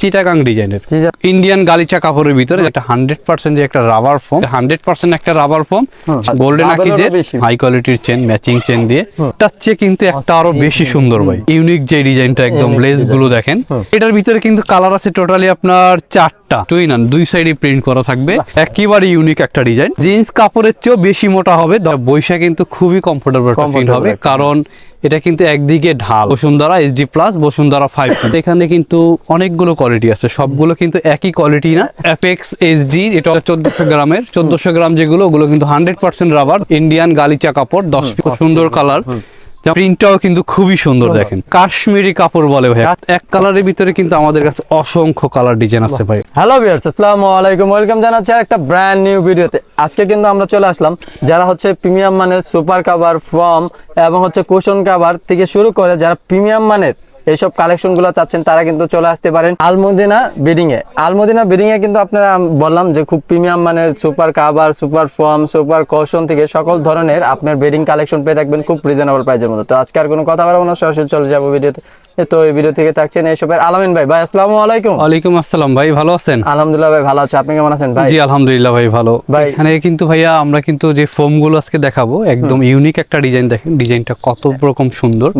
চিটাগাং ডিজাইনের। ইন্ডিয়ান গালিচা কাপড়ের ভিতরে একটা হান্ড্রেড পার্সেন্ট যে একটা রাবার ফোম হান্ড্রেড পার্সেন্ট একটা রাবার ফোম গোল্ডেন আরও বেশি। হাই কোয়ালিটির চেন ম্যাচিং চেন দিয়ে তার চেয়ে কিন্তু একটা আরও বেশি সুন্দর ভাই। ইউনিক যে ডিজাইনটা একদম লেসগুলো দেখেন এটার ভিতরে কিন্তু কালার আছে টোটালি আপনার চারটা। দুই না দুই সাইডে প্রিন্ট করা থাকবে। একেবারে ইউনিক একটা ডিজাইন জিন্স কাপড়ের চেয়েও বেশি মোটা হবে। দ- বৈশা কিন্তু খুবই কমফোর্টেবল ফিল হবে। কারণ এটা কিন্তু একদিকে ঢাল। Bashundhara HD plus Bashundhara five এখানে কিন্তু অনেকগুলো কোয়ালিটি আছে। সবগুলো কিন্তু একই কোয়ালিটি না। অ্যাপেক্স এইচডি এটা চোদ্দশো গ্রামের। চোদ্দশো গ্রাম যেগুলো ওগুলো কিন্তু হান্ড্রেড পার্সেন্ট রাবার ইন্ডিয়ান গালিচা কাপড় দশ সুন্দর কালার প্রিন্টটাও কিন্তু খুবই সুন্দর দেখেন। কাশ্মীরি কাপড় বলে ভাই। এক কালারের ভিতরে কিন্তু আমাদের কাছে অসংখ্য কালার ডিজাইন আছে ভাই। হ্যালো ভিউয়ার্স আসসালামু আলাইকুম। ওয়েলকাম জানাচ্ছি একটা ব্র্যান্ড নিউ ভিডিওতে আজকে কিন্তু আমরা চলে আসলাম যারা হচ্ছে প্রিমিয়াম মানের সুপার কাভার ফর্ম এবং হচ্ছে কুশন কাভার থেকে শুরু করে যারা প্রিমিয়াম মানের এইসব কালেকশনগুলো চাচ্ছেন, তারা কিন্তু চলে আসতে পারেন আলমদিনা বিডিং এ। আলমদিনা বিডিং এ কিন্তু আপনারা বললাম যে খুব প্রিমিয়াম মানের সুপার কাবার সুপার ফর্ম সুপার কশন থেকে সকল ধরনের আপনার বেডিং কালেকশন পেয়ে থাকবেন খুব রিজনেবল প্রাইসের মধ্যে। তো আজকে আর কোনো কথা বলব না, সরাসরি চলে যাব ভিডিওতে তো এই ভিডিও থেকে থাকছেন এইসবের আলামিন ভাই। ভাই আসসালামু আলাইকুম। ওয়ালাইকুম আসসালাম ভাই ভালো আছেন? আলহামদুলিল্লাহ ভাই ভালো আছে। আপনি কেমন আছেন ভাই? জি আলহামদুলিল্লাহ ভাই ভালো। ভাই- এখানে কিন্তু ভাইয়া আমরা কিন্তু যে ফোমগুলো আজকে দেখাবো একদম ইউনিক একটা ডিজাইন দেখেন। ডিজাইনটা কত রকম সুন্দর।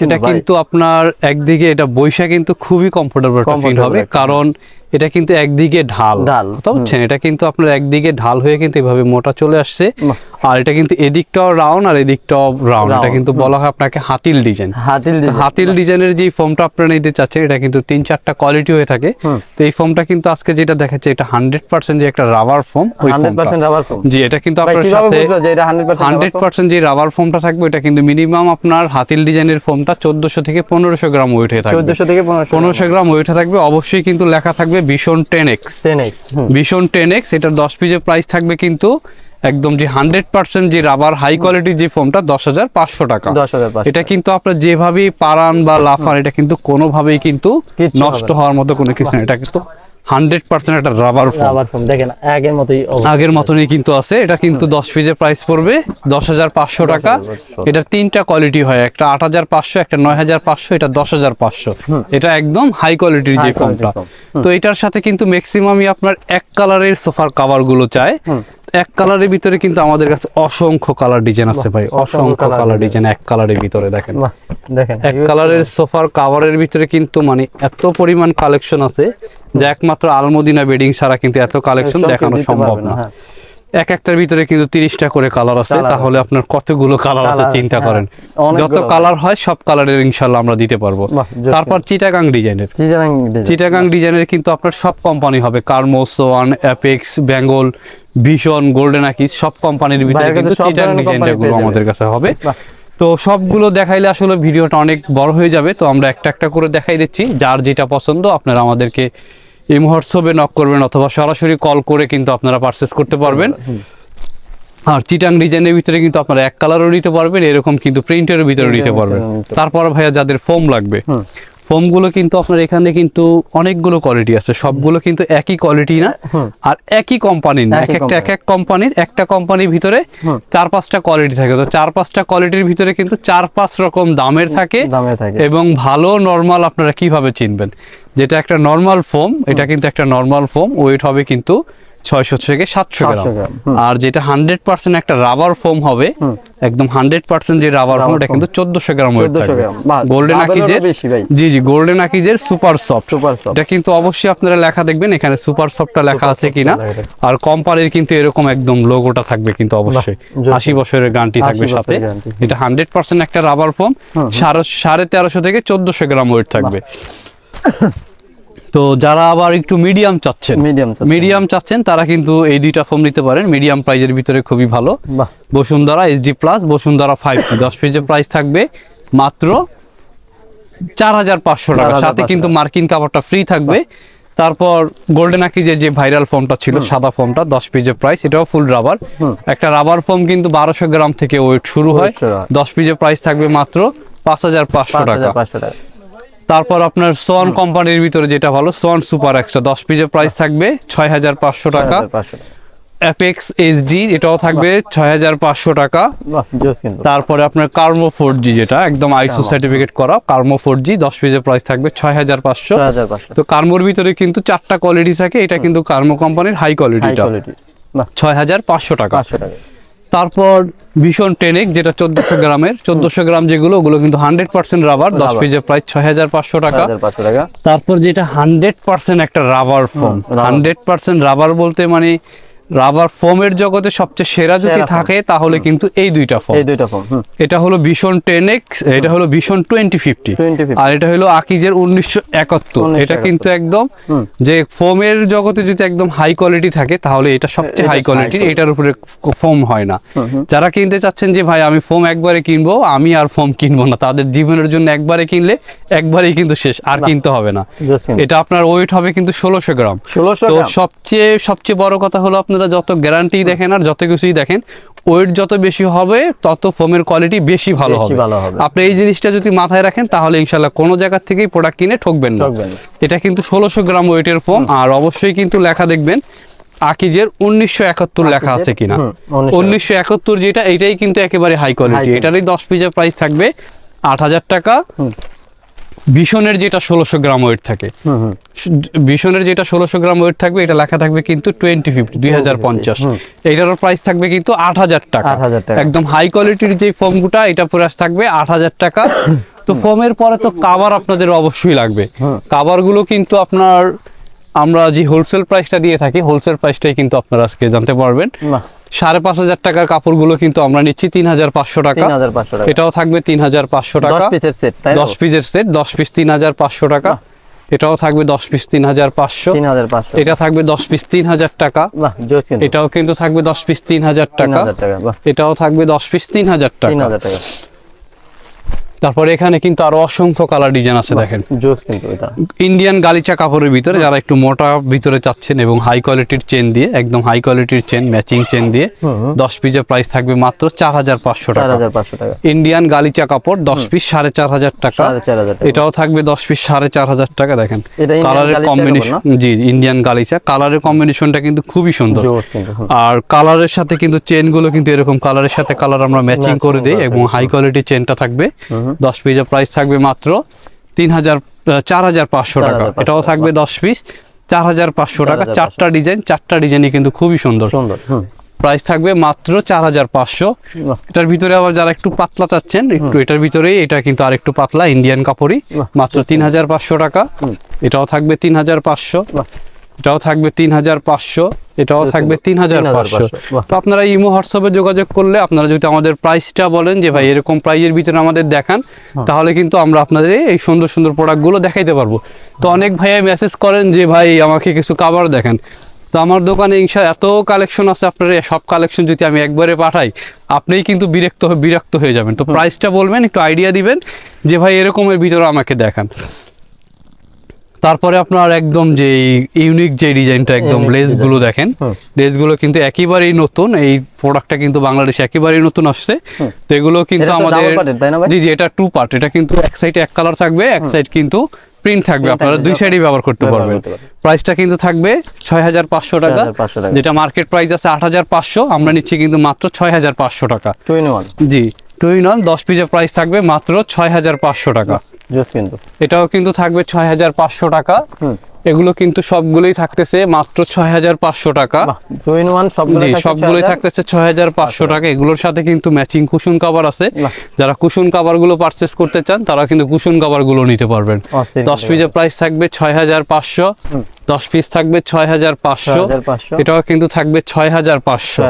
এটা কিন্তু আপনার একদিকে এটা বৈশা কিন্তু খুবই কমফোর্টেবল ফিল হবে। কারণ এটা কিন্তু একদিকে ঢাল। ঢাল, কথা বুঝছেন এটা কিন্তু আপনার একদিকে ঢাল হয়ে কিন্তু এভাবে মোটা চলে আসছে। আর এটা কিন্তু এদিকটাও রাউন্ড আর এদিকটাও রাউন্ড। এটা কিন্তু বলা হয় আপনাকে হাতিল ডিজাইন। হাতিল ডিজাইন। হাতিল ডিজাইনের যে ফর্মটা আপনারা নিতে চাচ্ছেন এটা কিন্তু তিন চারটা কোয়ালিটি হয়ে থাকে। তো এই ফর্মটা কিন্তু আজকে যেটা দেখাচ্ছে এটা হান্ড্রেড পার্সেন্ট যে একটা রাবার ফর্ম ওই 100% রাবার ফোম জি এটা কিন্তু আপনার সাথে বুঝব যে এটা 100% হান্ড্রেড পার্সেন্ট যে রাবার ফোমটা থাকবে এটা কিন্তু মিনিমাম আপনার হাতিল ডিজাইনের ফোমটা চোদ্দশো থেকে পনেরোশো গ্রাম ওয়েট হয়ে থাকবে। 1400 থেকে 1500 পনেরোশো গ্রাম। ওয়েট থাকবে। অবশ্যই কিন্তু লেখা থাকবে ভীষণ টেন এক্স টেন এক্স ভীষণ টেন এক্স এটার দশ পিসের প্রাইস থাকবে কিন্তু একদম যে হান্ড্রেড পার্সেন্ট যে রাবার হাই কোয়ালিটি যে ফোনটা দশ হাজার পাঁচশো টাকা। 10500 এটা কিন্তু আপনার যেভাবেই পারান বা লাফান এটা কিন্তু কোনোভাবেই কিন্তু নষ্ট হওয়ার মতো কোনো কিছু না। এটা কিন্তু হান্ড্রেড পার্সেন্ট একটা রাবার ফোম রাবার ফোম দেখেন আগের মতোই আগের মতনই কিন্তু আছে এটা কিন্তু দশ পিসের প্রাইস পড়বে দশ হাজার পাঁচশো টাকা। 10,500 এটা তিনটা কোয়ালিটি হয় একটা আট হাজার পাঁচশো একটা নয় হাজার পাঁচশো এটা দশ হাজার পাঁচশো। এটা একদম হাই কোয়ালিটির যে ফোমটা তো এটার সাথে কিন্তু ম্যাক্সিমামই আপনার এক কালারের সোফার কাভারগুলো চায় এক কালারের ভিতরে কিন্তু আমাদের কাছে অসংখ্য কালার ডিজাইন আছে ভাই। অসংখ্য কালার ডিজাইন এক কালারের ভিতরে দেখেন। দেখেন এক কালারের সোফার কাভারের ভিতরে কিন্তু মানে এত পরিমাণ কালেকশন আছে যে একমাত্র আলমদিনা বেডিং ছাড়া কিন্তু এত কালেকশন দেখানো সম্ভব না। হ্যাঁ। এক একটার ভিতরে কিন্তু তিরিশটা করে কালার আছে তাহলে আপনার কতগুলো কালার আছে চিন্তা হ্যাঁ। করেন যত কালার হয় সব কালারের ইনশাল্লাহ আমরা দিতে পারব। তারপর চিটাগাং ডিজাইনের চিটাগাং ডিজাইন। চিটাগাং ডিজাইনের কিন্তু আপনার সব কোম্পানি হবে। কার্মোস ওয়ান অ্যাপেক্স বেঙ্গল ভীষণ গোল্ডেন আকিস সব কোম্পানির ভিতরে কিন্তু চিটাগাং ডিজাইনটা গুলো আমাদের কাছে হবে। তো সবগুলো দেখাইলে আসলে ভিডিওটা অনেক বড় হয়ে যাবে। তো আমরা একটা একটা করে দেখাই দিচ্ছি। যার যেটা পছন্দ আপনারা আমাদেরকে এই হোয়াটসঅ্যাপে নক করবেন অথবা সরাসরি কল করে কিন্তু আপনারা পারচেস করতে পারবেন। আর চিটাং ডিজাইনের ভিতরে কিন্তু আপনারা এক কালারও নিতে পারবেন এরকম কিন্তু প্রিন্টের ভিতরে নিতে পারবেন। তারপরে ভাইয়া যাদের ফোম লাগবে। ফোমগুলো কিন্তু আপনার এখানে কিন্তু অনেকগুলো কোয়ালিটি আছে। সবগুলো কিন্তু একই কোয়ালিটি না আর একই কোম্পানির না। এক একটা এক এক কোম্পানির একটা কোম্পানির ভিতরে চার পাঁচটা কোয়ালিটি থাকে। তো চার পাঁচটা কোয়ালিটির ভিতরে কিন্তু চার পাঁচ রকম দামের থাকে এবং ভালো নর্মাল আপনারা কীভাবে চিনবেন? যেটা একটা নর্মাল ফোম এটা কিন্তু একটা নর্মাল ফোম ওয়েট হবে কিন্তু ছয়শো থেকে সাতশো 700 গ্রাম আর যেটা হান্ড্রেড পার্সেন্ট একটা রাবার ফোম হবে একদম হান্ড্রেড পার্সেন্ট যে রাবার ফোম foam। কিন্তু চোদ্দশো গ্রাম ওয়েট 1400 গ্রাম। বাহ, গোল্ডেন আকিজের জি জি গোল্ডেন আকিজের সুপার সফট সুপার সফট এটা কিন্তু অবশ্যই আপনারা লেখা দেখবেন এখানে সুপার সফটটা লেখা আছে কিনা। আর কোম্পানির কিন্তু এরকম একদম লোগোটা থাকবে কিন্তু অবশ্যই। আশি বছরের গানটি থাকবে সাথে। এটা হান্ড্রেড পার্সেন্ট একটা রাবার ফোম সাড়ে তেরোশো থেকে চোদ্দশো গ্রাম ওয়েট থাকবে। তো যারা আবার একটু মিডিয়াম চাচ্ছেন মিডিয়াম মিডিয়াম চাচ্ছেন তারা কিন্তু এই দুইটা ফোম নিতে পারেন। মিডিয়াম প্রাইজের ভিতরে খুবই ভালো। Bashundhara HD plus Bashundhara five দশ পেজের প্রাইস থাকবে মাত্র চার হাজার পাঁচশো টাকা। 4,500 সাথে কিন্তু মার্কিন কাপড়টা ফ্রি থাকবে। তারপর গোল্ডেন আকিজের যে ভাইরাল ফর্মটা ছিল সাদা ফর্মটা দশ পেজের প্রাইস এটাও ফুল রাবার একটা রাবার ফর্ম কিন্তু বারোশো গ্রাম থেকে ওয়েট শুরু হয়। দশ পেজের প্রাইস থাকবে মাত্র পাঁচ হাজার পাঁচশো টাকা। তারপর আপনার সোয়ান কোম্পানির ভিতরে যেটা ভালো সোয়ান সুপার এক্সট্রা। দশ পিসের প্রাইস থাকবে ছয় হাজার পাঁচশো টাকা। 6500 টাকা। অ্যাপেক্স এইচডি এটাও থাকবে ছয় হাজার পাঁচশো টাকা। তারপরে আপনার কার্মো ফোর জি যেটা একদম আইসো সার্টিফিকেট করা কার্মো ফোর জি দশ পেজের প্রাইস থাকবে ছয় হাজার পাঁচশো। তো কার্মোর ভিতরে কিন্তু চারটা কোয়ালিটি থাকে এটা কিন্তু কার্মো কোম্পানির হাই কোয়ালিটিটা কোয়ালিটি ছয় হাজার পাঁচশো টাকা। তারপর ভীষণ টেনেক যেটা চোদ্দশো গ্রামের। চোদ্দশো গ্রাম যেগুলো ওগুলো কিন্তু হান্ড্রেড পার্সেন্ট রাবার দশ Rubber। প্রায় ছয় হাজার পাঁচশো টাকা। তারপর যেটা হান্ড্রেড পার্সেন্ট একটা rubber foam hundred percent rubber বলতে মানে রাবার ফোমের জগতে সবচেয়ে সেরা যদি থাকে তাহলে কিন্তু এই দুইটা ফোম। এই দুইটা ফোন এটা হলো ভীষণ টেন এক্স এটা হলো ভীষণ টোয়েন্টি ফিফটি আর এটা হলো আকিজের উনিশশো একাত্তর। এটা কিন্তু একদম যে ফোমের জগতে যদি একদম হাই কোয়ালিটি থাকে তাহলে এটা সবচেয়ে হাই কোয়ালিটির এটার উপরে ফোম হয় না। যারা কিনতে চাচ্ছেন যে ভাই আমি ফোম একবারে কিনবো আমি আর ফোম কিনবো না তাদের জীবনের জন্য একবারে কিনলে একবারেই কিন্তু শেষ আর কিনতে হবে না। এটা আপনার ওয়েট হবে কিন্তু ষোলোশো গ্রাম। ষোলোশো তো সবচেয়ে সবচেয়ে বড় কথা হলো আপনারা যত গ্যারান্টি দেখেন আর যত কিছুই দেখেন ওয়েট যত বেশি হবে তত ফোমের কোয়ালিটি বেশি ভালো হবে। আপনি এই জিনিসটা যদি মাথায় রাখেন তাহলে ইনশাল্লাহ কোনো জায়গা থেকেই প্রোডাক্ট কিনে ঠকবেন না। এটা কিন্তু ষোলোশো গ্রাম ওয়েটের ফোম আর অবশ্যই কিন্তু লেখা দেখবেন আকিজের উনিশশো একাত্তর লেখা আছে কিনা। উনিশশো একাত্তর। যেটা এটাই কিন্তু একেবারে হাই কোয়ালিটি। এটারই দশ পিসের প্রাইস থাকবে আট হাজার টাকা। ভীষণের যেটা ষোলোশো গ্রাম ওয়েট থাকে। ভীষণের যেটা ষোলোশো গ্রাম ওয়েট থাকবে এটা লেখা থাকবে কিন্তু টোয়েন্টি ফিফটি দুই হাজার পঞ্চাশ। এটারও প্রাইস থাকবে কিন্তু আট হাজার টাকা। একদম হাই কোয়ালিটির যে ফোমগুটা এটা প্রাইস থাকবে আট হাজার টাকা। তো ফোমের পরে তো কাবার আপনাদের অবশ্যই লাগবে। কাবার কাভারগুলো কিন্তু আপনার আমরা যে হোলসেল প্রাইসটা দিয়ে থাকি হোলসেল প্রাইসটাই কিন্তু আপনারা আজকে জানতে পারবেন। সাড়ে পাঁচ হাজার টাকার কাপড়গুলো কিন্তু আমরা নিচ্ছি তিন হাজার পাঁচশো টাকা। এটাও থাকবে তিন হাজার পাঁচশো টাকা। দশ পিসের সেট দশ পিস তিন হাজার পাঁচশো টাকা। এটাও থাকবে দশ পিস তিন হাজার পাঁচশো। এটা থাকবে দশ পিস তিন হাজার টাকা। এটাও কিন্তু থাকবে দশ পিস তিন হাজার টাকা। এটাও থাকবে দশ পিস তিন হাজার টাকা। তারপরে এখানে কিন্তু আরও অসংখ্য কালার ডিজাইন আছে দেখেন। জোস কিন্তু এটা। ইন্ডিয়ান গালিচা কাপড়ের ভিতরে যারা একটু মোটা ভিতরে চাচ্ছেন এবং হাই কোয়ালিটির চেন দিয়ে একদম হাই কোয়ালিটির চেন ম্যাচিং চেন দিয়ে। দশ পিসের প্রাইস থাকবে মাত্র চার হাজার পাঁচশো টাকা। ইন্ডিয়ান গালিচা কাপড় দশ পিস সাড়ে চার হাজার টাকা। এটাও থাকবে দশ পিস সাড়ে চার হাজার টাকা দেখেন। কালারের কম্বিনেশন জি ইন্ডিয়ান গালিচা। কালারের কম্বিনেশনটা কিন্তু খুবই সুন্দর। আর কালারের সাথে কিন্তু চেনগুলো কিন্তু এরকম কালারের সাথে কালার আমরা ম্যাচিং করে দিই এবং হাই কোয়ালিটি চেনটা থাকবে। দশ পিসের প্রাইস থাকবে মাত্র তিন হাজার চার হাজার পাঁচশো টাকা এটাও থাকবে দশ পিস চার হাজার পাঁচশো টাকা। চারটা ডিজাইন চারটা ডিজাইনই কিন্তু খুবই সুন্দর। সুন্দর প্রাইস থাকবে মাত্র চার হাজার পাঁচশো এটার ভিতরে আবার যারা একটু পাতলা চাচ্ছেন একটু এটার ভিতরে এটা কিন্তু আর একটু পাতলা ইন্ডিয়ান কাপড়ই। মাত্র তিন হাজার পাঁচশো টাকা। এটাও থাকবে তিন হাজার পাঁচশো। এটাও থাকবে তিন হাজার পাঁচশো এটাও থাকবে তিন হাজার পাঁচশো। তো আপনারা ইমো হোয়াটসঅ্যাপে যোগাযোগ করলে আপনারা যদি আমাদের প্রাইসটা বলেন যে ভাই এরকম প্রাইজের ভিতরে আমাদের দেখান তাহলে কিন্তু আমরা আপনাদের এই সুন্দর সুন্দর প্রোডাক্টগুলো দেখাইতে পারব। তো অনেক ভাইয়া মেসেজ করেন যে ভাই আমাকে কিছু কাভার দেখান। তো আমার দোকানে ইনশা এত কালেকশন আছে আপনার সব কালেকশন যদি আমি একবারে পাঠাই আপনিই কিন্তু বিরক্ত বিরক্ত হয়ে যাবেন। তো প্রাইসটা বলবেন একটু আইডিয়া দিবেন যে ভাই এরকমের ভিতরে আমাকে দেখান। তারপরে আপনার একদম যে ইউনিক যে ডিজাইনটা একদম Unique লেসগুলো দেখেন হুম। লেসগুলো কিন্তু একেবারেই নতুন এই প্রোডাক্টটা কিন্তু বাংলাদেশে একেবারেই নতুন আসছে। তো এগুলো কিন্তু আমাদের? জি জি এটা টু পার্ট এটা কিন্তু এক সাইডে এক কালার থাকবে এক সাইড কিন্তু প্রিন্ট থাকবে আপনারা দুই সাইডেই ব্যবহার করতে পারবেন। প্রাইসটা কিন্তু থাকবে ছয় হাজার পাঁচশো টাকা 6,500 টাকা। যেটা মার্কেট প্রাইস আছে আট হাজার পাঁচশো আমরা নিচ্ছি কিন্তু মাত্র ছয় হাজার পাঁচশো টাকা। জি টু ইন ওয়ান দশ পিসের প্রাইস থাকবে মাত্র ছয় হাজার পাঁচশো টাকা। জোস কিন্তু এটাও কিন্তু থাকবে ছয় হাজার পাঁচশো টাকা। এগুলো কিন্তু সবগুলোই থাকতেছে মাত্র ছয় হাজার পাঁচশো টাকা। সবগুলোই থাকতেছে ছয় হাজার পাঁচশো টাকা। এগুলোর সাথে কিন্তু ম্যাচিং কুশন কাভার আছে। যারা কুশন কাভারগুলো পারচেস করতে চান তারা কিন্তু কুশন কাভারগুলো নিতে পারবেন। দশ পিসের প্রাইস থাকবে ছয় হাজার পাঁচশো দশ পিস থাকবে ছয় হাজার পাঁচশো। এটাও কিন্তু থাকবে ছয় হাজার পাঁচশো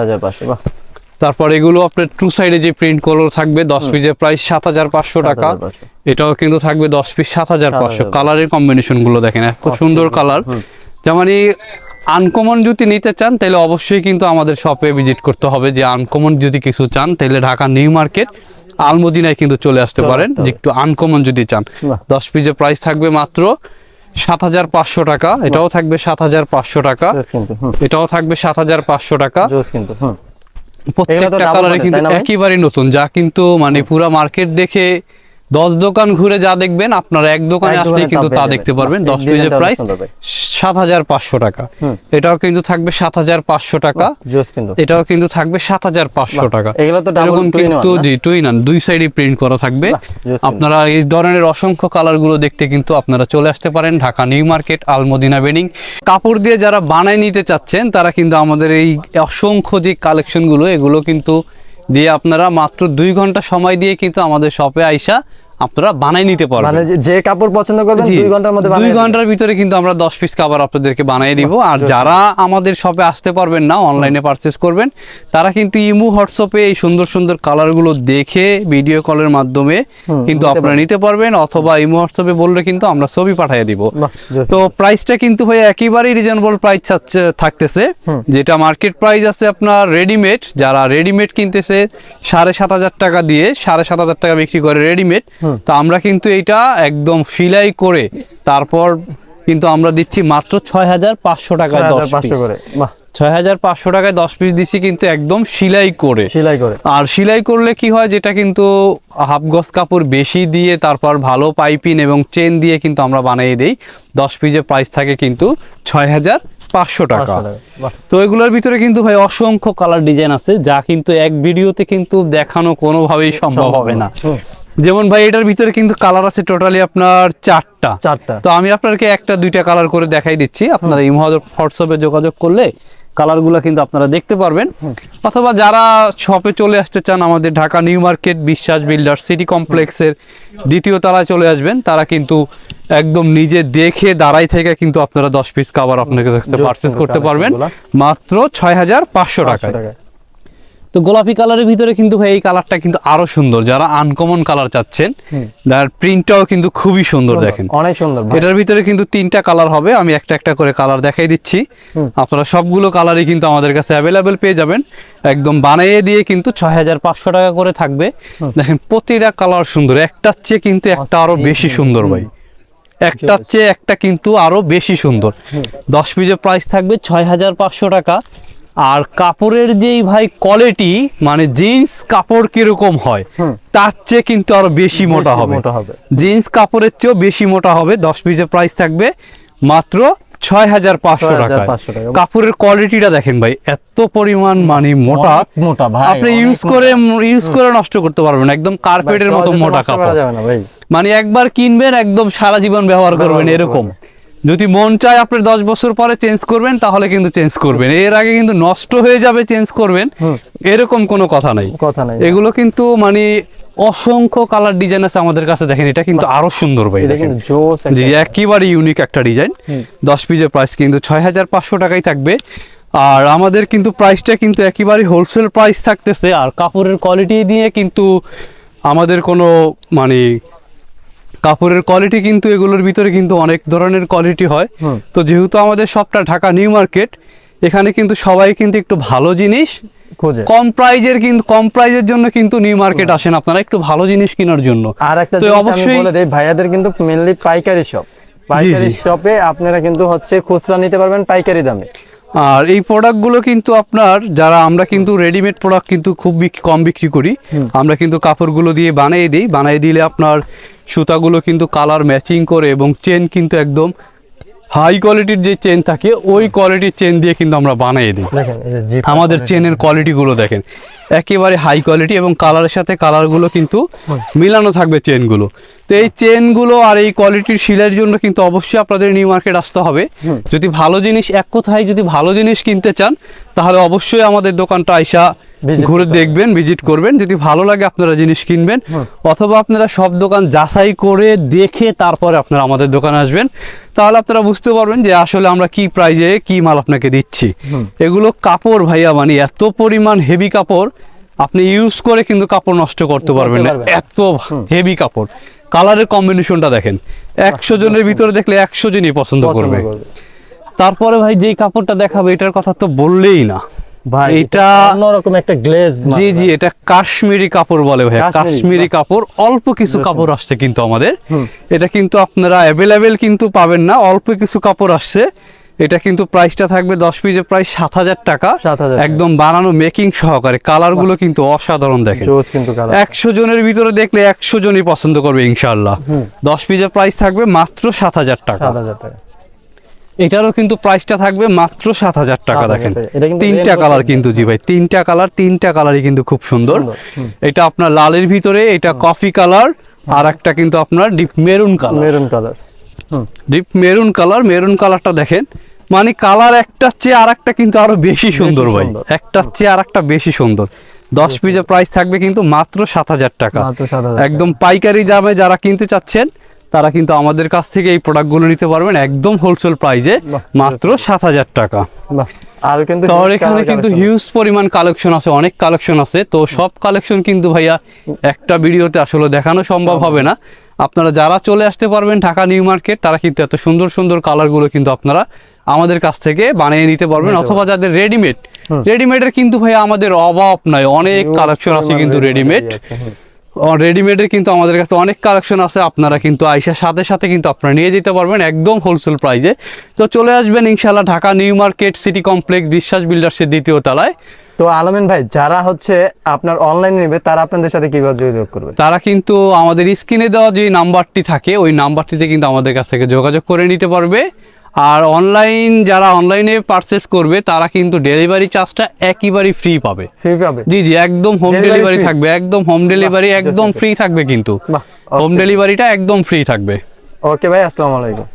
তারপর এগুলো আপনার টু সাইডে যে প্রিন্ট কলর থাকবে দশ পিসের প্রাইস সাত হাজার পাঁচশো টাকা। এটাও কিন্তু থাকবে দশ পিস সাত হাজার পাঁচশো। কালারের কম্বিনেশনগুলো দেখেন এত সুন্দর কালার যেমন আনকমন যদি নিতে চান তাহলে অবশ্যই কিন্তু আমাদের শপে ভিজিট করতে হবে যে আনকমন যদি কিছু চান তাহলে ঢাকা নিউ মার্কেট আলমদিনায় কিন্তু চলে আসতে পারেন। যে একটু আনকমন যদি চান। দশ পিসের প্রাইস থাকবে মাত্র সাত হাজার পাঁচশো টাকা। এটাও থাকবে সাত হাজার পাঁচশো টাকা। এটাও থাকবে সাত হাজার পাঁচশো টাকা। প্রত্যেকটা কালারে কিন্তু একেবারে নতুন। যা কিন্তু মানে পুরা মার্কেট দেখে দশ দোকান ঘুরে যা দেখবেন আপনারা এক দোকানে আসলে কিন্তু তা দেখতে পারবেন। দশ পেজের প্রাইস সাত হাজার পাঁচশো টাকা। এটাও কিন্তু থাকবে সাত হাজার পাঁচশো টাকা। এটাও কিন্তু থাকবে সাত হাজার পাঁচশো টাকা। এগুলো তো এরকম কিন্তু জি দুই সাইডে প্রিন্ট করা থাকবে। আপনারা এই ধরনের অসংখ্য কালারগুলো দেখতে কিন্তু আপনারা চলে আসতে পারেন ঢাকা নিউ মার্কেট আলমদিনা বেনিং কাপড় দিয়ে যারা বানায় নিতে চাচ্ছেন তারা কিন্তু আমাদের এই অসংখ্য যে কালেকশনগুলো এগুলো কিন্তু দিয়ে আপনারা মাত্র দুই ঘণ্টা সময় দিয়ে কিন্তু আমাদের শপে আইসা আপনারা বানাই নিতে পারবেন। মানে যে- কাপড় পছন্দ করবেন জি, দুই ঘণ্টার মধ্যে দুই বানিয়ে ঘণ্টার ভিতরে কিন্তু আমরা দশ পিস কাপড় আপনাদেরকে বানিয়ে দিব। আর যারা আমাদের শপে আসতে পারবেন না অনলাইনে পারচেস করবেন তারা কিন্তু ইমু হোয়াটসঅ্যাপে এই সুন্দর সুন্দর কালারগুলো দেখে ভিডিও কলের মাধ্যমে কিন্তু আপনারা নিতে পারবেন অথবা ইমু হোয়াটসঅ্যাপে বললে কিন্তু আমরা ছবি পাঠিয়ে দিব। তো প্রাইসটা কিন্তু ভাই একেবারেই রিজনেবল প্রাইস থাকতেছে। যেটা মার্কেট প্রাইস আছে আপনার রেডিমেড যারা রেডিমেড কিনতেছে সাড়ে সাত হাজার টাকা দিয়ে সাড়ে সাত হাজার টাকা বিক্রি করে রেডিমেড। তো আমরা কিন্তু এইটা একদম ফিলাই করে তারপর কিন্তু আমরা দিচ্ছি মাত্র ছয় হাজার পাঁচশো টাকায় দশ পিস ছয় হাজার পাঁচশো টাকায় দশ পিস দিচ্ছি কিন্তু একদম সিলাই করে। সেলাই করে। আর সিলাই করলে কি হয় যেটা কিন্তু হাফ গজ কাপড় বেশি দিয়ে তারপর ভালো পাইপিন এবং চেন দিয়ে কিন্তু আমরা বানিয়ে দিই দশ পিসের প্রাইস থাকে কিন্তু ছয় হাজার পাঁচশো টাকা। 500 টাকা বাহ। তো এগুলোর ভিতরে কিন্তু ভাই অসংখ্য কালার ডিজাইন আছে যা কিন্তু এক ভিডিওতে কিন্তু দেখানো কোনোভাবেই সম্ভব হবে না। যেমন ভাই এটার ভিতরে কিন্তু কালার আছে টোটালি আপনার চারটা। চারটা। তো আমি আপনাকে একটা দুইটা কালার করে দেখাই দিচ্ছি। আপনারা এই হোয়াটসঅ্যাপে যোগাযোগ করলে কালারগুলো কিন্তু আপনারা দেখতে পারবেন। অথবা যারা শপে চলে আসতে চান আমাদের Dhaka new market Biswas builder city কমপ্লেক্সের দ্বিতীয় তলায় চলে আসবেন তারা কিন্তু একদম নিজে দেখে দাঁড়াই থেকে কিন্তু আপনারা দশ পিস কাভার আপনাকে পারচেস করতে পারবেন। মাত্র ছয় হাজার পাঁচশো টাকায়। টাকা তো গোলাপি কালারের ভিতরে কিন্তু ভাই এই কালারটা কিন্তু আরও সুন্দর। যারা আনকমন কালার চাচ্ছেন। যার প্রিন্টটাও কিন্তু খুবই সুন্দর দেখেন। অনেক সুন্দর এটার ভিতরে কিন্তু তিনটা কালার হবে আমি একটা একটা করে কালার দেখাই দিচ্ছি। আপনারা সবগুলো কালারই কিন্তু আমাদের কাছে অ্যাভেলেবেল পেয়ে যাবেন। একদম বানিয়ে দিয়ে কিন্তু ছয় হাজার পাঁচশো টাকা করে থাকবে। দেখেন প্রতিটা কালার সুন্দর একটার চেয়ে কিন্তু একটা আরও বেশি সুন্দর ভাই। একটার চেয়ে একটা কিন্তু আরও বেশি সুন্দর। দশ পিসের প্রাইস থাকবে ছয় হাজার পাঁচশো টাকা। আর কাপড়ের যেই ভাই কোয়ালিটি মানে জিন্স কাপড় কীরকম হয় তার চেয়ে কিন্তু আরও বেশি মোটা হবে। জিন্স কাপড়ের চেয়েও বেশি মোটা হবে দশ পিসের প্রাইস থাকবে মাত্র ছয় হাজার পাঁচশো টাকা। কাপড়ের কোয়ালিটিটা দেখেন ভাই এত পরিমাণ মানে মোটা। মোটা ভাই, আপনি ইউজ করে ইউজ করে নষ্ট করতে পারবেন একদম কার্পেটের মতো মোটা কাপড়। মানে একবার কিনবেন একদম সারা জীবন ব্যবহার করবেন। এরকম। যদি মন চায় আপনি দশ বছর পরে চেঞ্জ করবেন তাহলে কিন্তু চেঞ্জ করবেন। এর আগে কিন্তু নষ্ট হয়ে যাবে চেঞ্জ করবেন। এরকম কোনো কথা নাই। কথা নাই। এগুলো কিন্তু মানে অসংখ্য কালার ডিজাইন আছে আমাদের কাছে দেখেন এটা কিন্তু আরও সুন্দর ভাই দেখেন। জি একেবারে ইউনিক একটা ডিজাইন। দশ পিসের প্রাইস কিন্তু ছয় হাজার পাঁচশো টাকাই থাকবে। আর আমাদের কিন্তু প্রাইসটা কিন্তু একেবারে হোলসেল প্রাইস থাকতেছে। আর কাপড়ের কোয়ালিটি দিয়ে কিন্তু আমাদের কোনো মানে কাপড়ের কোয়ালিটি কিন্তু এগুলোর ভিতরে কিন্তু অনেক ধরনের কোয়ালিটি হয়। তো যেহেতু আমাদের সবটা ঢাকা নিউ মার্কেট এখানে কিন্তু সবাই কিন্তু একটু ভালো জিনিস খোঁজে। কম প্রাইজের কিন্তু কম প্রাইজের জন্য কিন্তু নিউ মার্কেট আসেন আপনারা একটু ভালো জিনিস কেনার জন্য। আর একটা অবশ্যই বলে দেই ভাইয়াদের কিন্তু মেনলি পাইকারি শপ পাইকারি শপে আপনারা কিন্তু হচ্ছে খুচরা নিতে পারবেন পাইকারি দামে। আর এই প্রোডাক্টগুলো কিন্তু আপনার যারা আমরা কিন্তু রেডিমেড প্রোডাক্ট কিন্তু খুব কম বিক্রি করি আমরা কিন্তু কাপড়গুলো দিয়ে বানিয়ে দিই। বানিয়ে দিলে আপনার সুতাগুলো কিন্তু কালার ম্যাচিং করে এবং চেন কিন্তু একদম হাই কোয়ালিটির যে চেন থাকে ওই কোয়ালিটির চেন দিয়ে কিন্তু আমরা বানিয়ে দিই। আমাদের চেনের কোয়ালিটিগুলো দেখেন। একেবারে হাই কোয়ালিটি এবং কালারের সাথে কালারগুলো কিন্তু মিলানো থাকবে চেনগুলো তো এই চেনগুলো আর এই কোয়ালিটির শিলের জন্য কিন্তু অবশ্যই আপনাদের নিউ মার্কেট আসতে হবে। যদি ভালো জিনিস এক কথায় যদি ভালো জিনিস কিনতে চান তাহলে অবশ্যই আমাদের দোকানটা আইসা ঘুরে দেখবেন ভিজিট করবেন। যদি ভালো লাগে আপনারা জিনিস কিনবেন অথবা আপনারা সব দোকান যাচাই করে দেখে তারপরে আপনারা আমাদের দোকানে আসবেন তাহলে আপনারা বুঝতে পারবেন যে আসলে আমরা কি প্রাইজে কি মাল আপনাকে দিচ্ছি। এগুলো কাপড় ভাইয়া মানে এত পরিমাণ হেভি কাপড় আপনি ইউজ করে কিন্তু কাপড় নষ্ট করতে পারবেন না। এত হেভি কাপড়। কালারের কম্বিনেশনটা দেখেন। একশো জনের ভিতরে দেখলে একশো জনই পছন্দ করবে। তারপরে ভাই যেই কাপড়টা দেখাবে এটার কথা তো বললেই না। ভাই এটা অন্যরকম একটা গ্লেজ জি জি এটা কাশ্মীরি কাপড় বলে ভাই কাশ্মীরি, কাপড় অল্প কিছু কাপড় আসছে কিন্তু আমাদের। এটা কিন্তু আপনারা অ্যাভেলেবেল কিন্তু পাবেন না অল্প কিছু কাপড় আসছে। এটা কিন্তু প্রাইসটা থাকবে দশ পিসের প্রায় সাত হাজার টাকা। একদম বানানো মেকিং সহকারে। কালারগুলো কিন্তু অসাধারণ দেখেন। কালার একশো জনের ভিতরে দেখলে একশো জনই পছন্দ করবে ইনশাল্লাহ দশ পিসের প্রাইস থাকবে মাত্র সাত হাজার টাকা। এটারও কিন্তু প্রাইসটা থাকবে মাত্র সাত হাজার টাকা দেখেন। তিনটা কালার কিন্তু জি ভাই তিনটা কালার তিনটা কালারই কিন্তু খুব সুন্দর। এটা আপনার লালের ভিতরে এটা কফি কালার আর একটা কিন্তু আপনার deep maroon colour maroon colour deep maroon colour maroon কালারটা দেখেন। মানে কালার একটা চেয়ে আর একটা কিন্তু আরও বেশি সুন্দর ভাই। একটা চেয়ে আর একটা বেশি সুন্দর। দশ পিসের প্রাইস থাকবে কিন্তু মাত্র সাত হাজার টাকা। একদম পাইকারি দামে যারা কিনতে চাচ্ছেন তারা কিন্তু আমাদের কাছ থেকে এই প্রোডাক্টগুলো নিতে পারবেন একদম হোলসেল প্রাইজে মাত্র সাত হাজার টাকা। আর কিন্তু এখানে কিন্তু হিউজ পরিমাণ কালেকশন আছে অনেক কালেকশন আছে। তো সব কালেকশন কিন্তু ভাইয়া একটা ভিডিওতে আসলে দেখানো সম্ভব হবে না। আপনারা যারা চলে আসতে পারবেন ঢাকা নিউ মার্কেট তারা কিন্তু এত সুন্দর সুন্দর কালারগুলো কিন্তু আপনারা আমাদের কাছ থেকে বানিয়ে নিতে পারবেন অথবা যাদের রেডিমেড। রেডিমেডের কিন্তু ভাইয়া আমাদের অভাব নাই অনেক কালেকশন আছে কিন্তু রেডিমেড। রেডিমেডের কিন্তু আমাদের কাছে অনেক কালেকশন আছে। আপনারা কিন্তু আইসার সাথে সাথে কিন্তু আপনারা নিয়ে যেতে পারবেন একদম হোলসেল প্রাইজে তো চলে আসবেন ইনশাল্লাহ Dhaka new market city complex Biswas বিল্ডার্সের দ্বিতীয় তলায়। তো আলমিন ভাই যারা হচ্ছে আপনার অনলাইন নেবে তারা আপনাদের সাথে কীভাবে যোগাযোগ করবে? তারা কিন্তু আমাদের স্ক্রিনে দেওয়া যে নাম্বারটি থাকে ওই নাম্বারটিতে কিন্তু আমাদের কাছ থেকে যোগাযোগ করে নিতে পারবে। আর অনলাইন যারা অনলাইনে পারচেস করবে তারা কিন্তু ডেলিভারি চার্জটা একইবারই ফ্রি পাবে। ফ্রি পাবে? জি জি একদম হোম ডেলিভারি থাকবে একদম হোম ডেলিভারি একদম ফ্রি থাকবে কিন্তু। হোম ডেলিভারিটা একদম ফ্রি থাকবে। ওকে ভাই আসসালামু আলাইকুম।